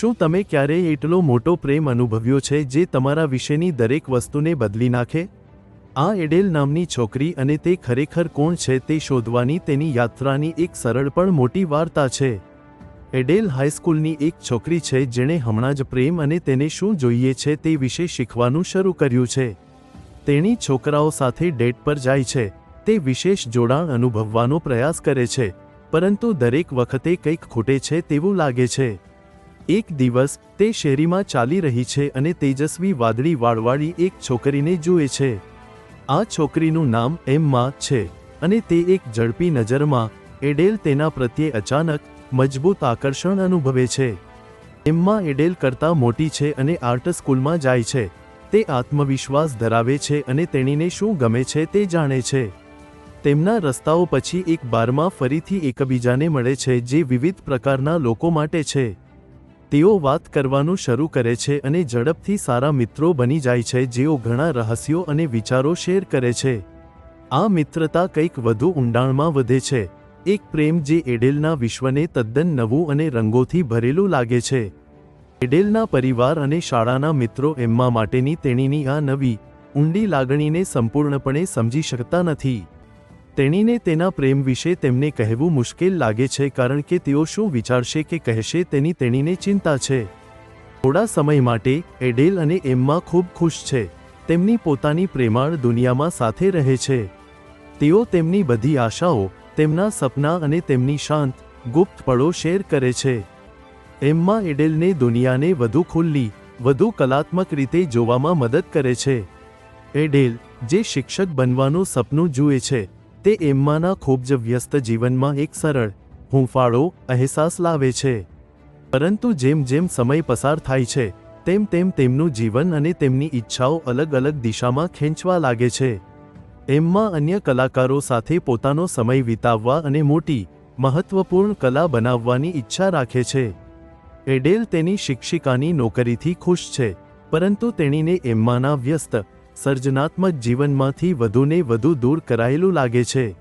શું તમે ક્યારેય એટલો મોટો પ્રેમ અનુભવ્યો છે જે તમારા વિશેની દરેક વસ્તુને બદલી નાખે? આ એડેલ નામની છોકરી અને તે ખરેખર કોણ છે તે શોધવાની તેની યાત્રાની એક સરળ પણ મોટી વાર્તા છે. એડેલ હાઈસ્કૂલની એક છોકરી છે જેણે હમણાં જ પ્રેમ અને તેને શું જોઈએ છે તે વિશે શીખવાનું શરૂ કર્યું છે. તેણી છોકરાઓ સાથે ડેટ પર જાય છે. તે વિશેષ જોડાણ અનુભવવાનો પ્રયાસ કરે છે. પરંતુ દરેક વખતે કંઈક ખૂટે છે તેવું લાગે છે. એક દિવસ તે શેરીમાં ચાલી રહી છે અને તેજસ્વી વાદળી વાળવાળી એક છોકરીને જુએ છે. આ છોકરીનું નામ એમ્મા છે અને તે એક ઝડપી નજરમાં એડેલ તેના પ્રત્યે અચાનક મજબૂત આકર્ષણ અનુભવે છે. એમ્મા એડેલ કરતાં મોટી છે અને આર્ટ સ્કૂલમાં જાય છે. તે આત્મવિશ્વાસ ધરાવે છે અને તેણીને શું ગમે છે તે જાણે છે. તેમના રસ્તાઓ પછી એક બારમાં ફરીથી એકબીજાને મળે છે જે વિવિધ પ્રકારના લોકો માટે છે. તેઓ વાત કરવાનું શરૂ કરે છે અને ઝડપથી સારા મિત્રો બની જાય છે જેઓ ઘણા રહસ્યો અને વિચારો શેર કરે છે. આ મિત્રતા કંઈક વધુ ઊંડાણમાં વધે છે. એક પ્રેમ જે એડેલના વિશ્વને તદ્દન નવું અને રંગોથી ભરેલું લાગે છે. એડેલના પરિવાર અને શાળાના મિત્રો એમ્મા માટેની તેણીની આ નવી, ઊંડી લાગણીને સંપૂર્ણપણે સમજી શકતા નથી. તેણીને તેના પ્રેમ વિશે તેમને કહેવું મુશ્કેલ લાગે છે કારણ કે તેઓ શું વિચારશે કે કહેશે તેની તેણીને ચિંતા છે. થોડા સમય માટે, એડેલ અને એમ્મા ખૂબ ખુશ છે. તેમની પોતાની પ્રેમાળ દુનિયામાં સાથે રહે છે. તેઓ તેમની બધી આશાઓ, તેમના સપના અને તેમની શાંત, ગુપ્ત પળો શેર કરે છે. એમ્મા એડેલને દુનિયાને વધુ ખુલ્લી, વધુ કલાત્મક રીતે જોવામાં મદદ કરે છે. એડેલ, જે શિક્ષક બનવાનું સપનું જુએ છે તે એમ્માના ખૂબ જ વ્યસ્ત જીવનમાં એક સરળ, હૂંફાળો અહેસાસ લાવે છે. પરંતુ જેમ જેમ સમય પસાર થાય છે, તેમ તેમ તેમનું જીવન અને તેમની ઈચ્છાઓ અલગ અલગ દિશામાં ખેંચવા લાગે છે. એમ્મા અન્ય કલાકારો સાથે પોતાનો સમય વિતાવવા અને મોટી, મહત્વપૂર્ણ કલા બનાવવાની ઈચ્છા રાખે છે. એડેલ તેની શિક્ષિકાની નોકરીથી ખુશ છે, પરંતુ તેણીને એમ્માના વ્યસ્ત સર્જનાત્મક જીવનમાંથી વધુને વધુ દૂર કરાયેલું લાગે છે.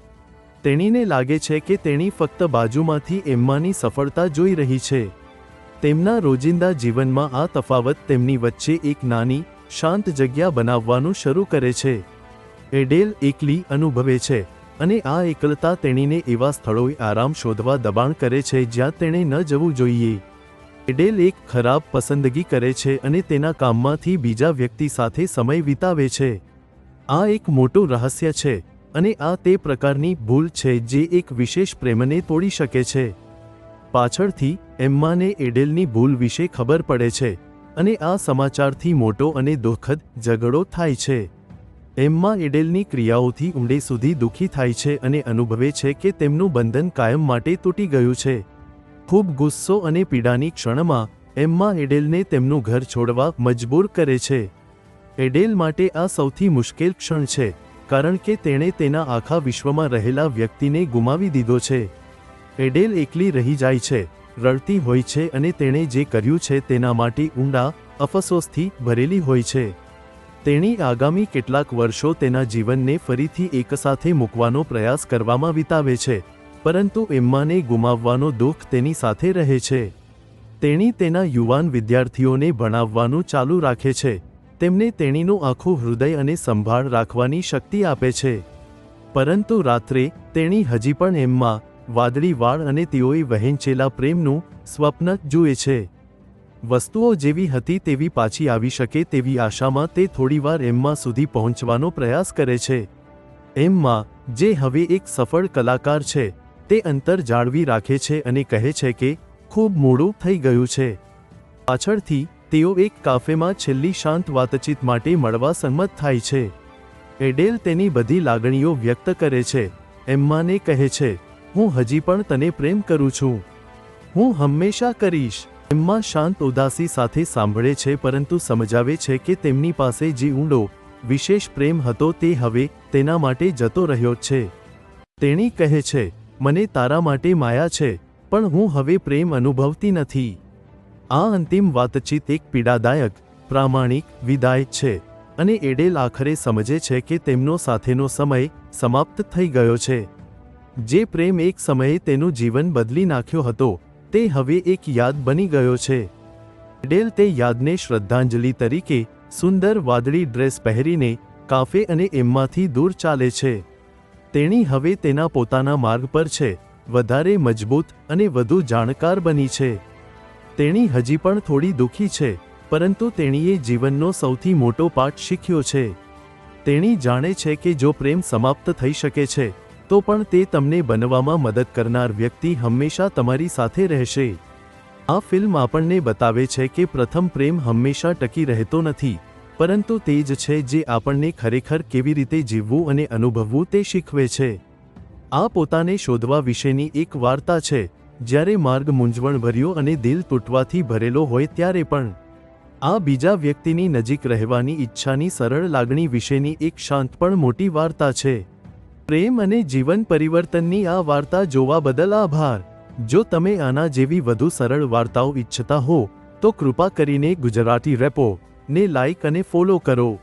તેણીને લાગે છે કે તેણી ફક્ત બાજુમાંથી એમ્માની સફળતા જોઈ રહી છે. તેમના રોજિંદા જીવનમાં આ તફાવત તેમની વચ્ચે એક નાની, શાંત જગ્યા બનાવવાનું શરૂ કરે છે. એડેલ એકલી અનુભવે છે અને આ એકલતા તેણીને એવા સ્થળોએ આરામ શોધવા દબાણ કરે છે જ્યાં તેણે ન જવું જોઈએ. એડેલ એક ખરાબ પસંદગી કરે છે અને તેના કામમાંથી બીજા વ્યક્તિ સાથે સમય વિતાવે છે. આ એક મોટું રહસ્ય છે અને આ તે પ્રકારની ભૂલ છે જે એક વિશેષ પ્રેમને તોડી શકે છે. પાછળથી, એમ્માને એડેલની ભૂલ વિશે ખબર પડે છે અને આ સમાચારથી મોટો અને દુઃખદ ઝઘડો થાય છે. એમ્મા એડેલની ક્રિયાઓથી ઊંડે સુધી દુઃખી થાય છે અને અનુભવે છે કે તેમનું બંધન કાયમ માટે તૂટી ગયું છે. ખૂબ ગુસ્સો અને પીડાની ક્ષણમાં એમ્મા એડેલને તેમનું ઘર છોડવા મજબૂર કરે છે. એડેલ માટે આ સૌથી મુશ્કેલ ક્ષણ છે, કારણ કે તેણે તેના આખા વિશ્વમાં રહેલા વ્યક્તિને ગુમાવી દીધો છે. એડેલ એકલી રહી જાય છે, રડતી હોય છે અને તેણે જે કર્યું છે તેના માટે ઊંડા અફસોસથી ભરેલી હોય છે. તેણી આગામી કેટલાક વર્ષો તેના જીવનને ફરીથી એકસાથે મૂકવાનો પ્રયાસ કરવામાં વિતાવે છે. પરંતુ એમ્માને ગુમાવવાનો દુઃખ તેની સાથે રહે છે. તેણી તેના યુવાન વિદ્યાર્થીઓને ભણાવવાનું ચાલુ રાખે છે. તેમને તેણીનું આખું હૃદય અને સંભાળ રાખવાની શક્તિ આપે છે. પરંતુ રાત્રે તેણી હજી પણ એમ્મા, વાદળી વાળ અને તેઓએ વહેંચેલા પ્રેમનું સ્વપ્ન જુએ છે. વસ્તુઓ જેવી હતી તેવી પાછી આવી શકે તેવી આશામાં તે થોડીવાર એમ્મા સુધી પહોંચવાનો પ્રયાસ કરે છે. એમ્મા, જે હવે એક સફળ કલાકાર છે તે અંતર જાળવી રાખે છે અને કહે છે કે, ખૂબ મોડું થઈ ગયું છે. પાછળથી, તેઓ એક કાફેમાં છેલ્લી શાંત વાતચીત માટે મળવા સંમત થાય છે. એડેલ તેની બધી લાગણીઓ વ્યક્ત કરે છે. એમ્માને કહે છે, હું હજી પણ તને પ્રેમ કરું છું. હું હંમેશા કરીશ. એમ્મા શાંત ઉદાસી સાથે સાંભળે છે પરંતુ સમજાવે છે કે તેમની પાસે જે ઊંડો, વિશેષ પ્રેમ હતો તે હવે તેના માટે જતો રહ્યો છે. તેણી કહે છે મને તારા માટે માયા છે, પણ હું હવે પ્રેમ અનુભવતી નથી. આ અંતિમ વાતચીત એક પીડાદાયક, પ્રામાણિક, વિદાય છે અને એડેલ આખરે સમજે છે કે તેમનો સાથેનો સમય સમાપ્ત થઈ ગયો છે. જે પ્રેમ એક સમયે તેનું જીવન બદલી નાખ્યો હતો, તે હવે એક યાદ બની ગયો છે. એડેલ તે યાદને શ્રદ્ધાંજલિ તરીકે સુંદર વાદળી ડ્રેસ પહેરીને કાફે અને એમમાંથી દૂર ચાલે છે. તેણી હવે તેના પોતાના માર્ગ પર છે, વધારે મજબૂત અને વધુ જાણકાર બની છે. તેણી હજી પણ થોડી દુઃખી છે, પરંતુ તેણીએ જીવનનો સૌથી મોટો પાઠ શીખ્યો છે. તેણી જાણે છે કે જો પ્રેમ સમાપ્ત થઈ શકે છે, તો પણ તે તમને બનવામાં મદદ કરનાર વ્યક્તિ હંમેશા તમારી સાથે રહેશે. આ ફિલ્મ આપણને બતાવે છે કે પ્રથમ પ્રેમ હંમેશા ટકી રહેતો નથી. પરંતુ તે જ છે જે આપણને ખરેખર કેવી રીતે જીવવું અને અનુભવવું તે શીખવે છે. આ પોતાને શોધવા વિશેની એક વાર્તા છે, જ્યારે માર્ગ મૂંઝવણભર્યો અને દિલ તૂટવાથી ભરેલો હોય ત્યારે પણ. આ બીજા વ્યક્તિની નજીક રહેવાની ઈચ્છાની સરળ લાગણી વિશેની એક શાંત પણ મોટી વાર્તા છે. પ્રેમ અને જીવન પરિવર્તનની આ વાર્તા જોવા બદલ આભાર. જો તમે આના જેવી વધુ સરળ વાર્તાઓ ઈચ્છતા હો, તો કૃપા કરીને ગુજરાતી રેપો. ને લાઇક અને ફોલો કરો.